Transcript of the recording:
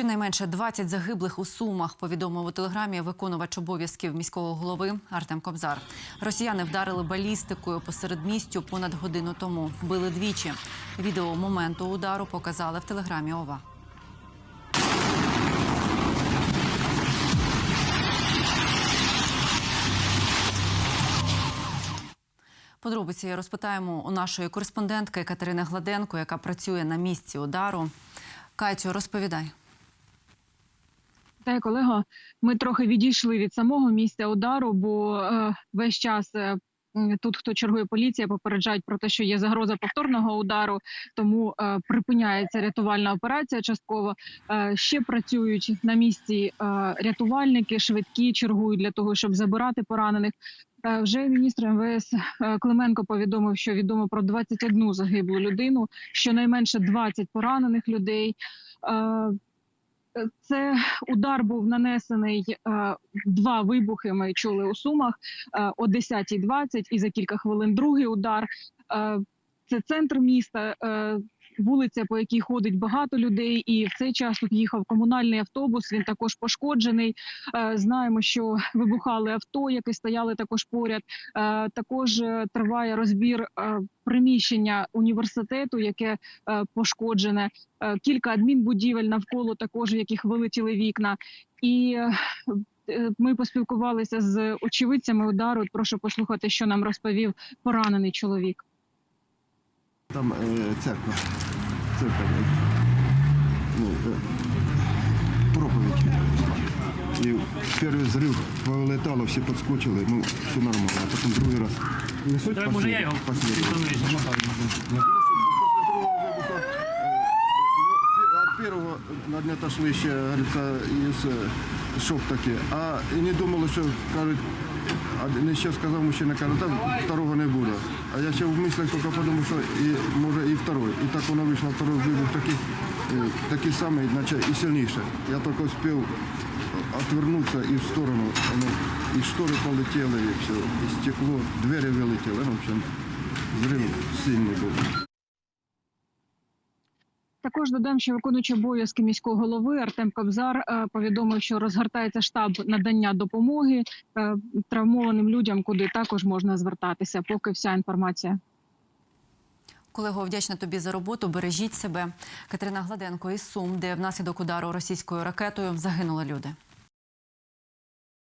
Щонайменше 20 загиблих у Сумах повідомив у телеграмі виконувач обов'язків міського голови Артем Кобзар. Росіяни вдарили балістикою посеред містю понад годину тому. Били двічі. Відео моменту удару показали в телеграмі ОВА. Подробиці розпитаємо у нашої кореспондентки Катерини Гладенко, яка працює на місці удару. Катю, розповідай. Та колего, ми трохи відійшли від самого місця удару, бо е, весь час е, тут, хто чергує поліція, попереджають про те, що є загроза повторного удару, тому е, припиняється рятувальна операція. Частково е, ще працюють на місці е, рятувальники, швидкі чергують для того, щоб забирати поранених. Е, Вже міністр МВС е, Клименко повідомив, що відомо про 21 загиблу людину, щонайменше 20 поранених людей. Це удар був нанесений е, два вибухи. Ми чули у сумах е, о 10.20 і за кілька хвилин другий удар. Е, це центр міста, вулиця, по якій ходить багато людей, і в цей час тут їхав комунальний автобус. Він також пошкоджений. Е, знаємо, що вибухали авто, які стояли також поряд. Е, також е, триває розбір приміщення університету, яке пошкоджене. Кілька адмінбудівель навколо також, в яких вилетіли вікна. І ми поспілкувалися з очевидцями удару. Прошу послухати, що нам розповів поранений чоловік. Там е, церква. Церква. Ну, е, проповідь. І перший зрив полетало, всі підскочили, ну, все нормально. А потім другий раз. Несуть Давай, може, я його первого не отошли ще, говорится, із шок таки. А і не думали, що кажуть, а ще сказав мужчина, каже, там второго не буде. А я ще в мислях тільки подумав, що і може і второй. І так воно вийшло, второй вибух такий, е, такий самий, наче і сильніше. Я тільки спів отвернутися і в сторону. Воно, і штори полетіли, і все, і стекло, двері вилетіли. Ну, в общем, зрив сильний був. Також додам, що виконуючий обов'язки міського голови Артем Кобзар е, повідомив, що розгортається штаб надання допомоги е, травмованим людям, куди також можна звертатися. Поки вся інформація. Колего, вдячна тобі за роботу. Бережіть себе. Катерина Гладенко із Сум, де внаслідок удару російською ракетою загинули люди.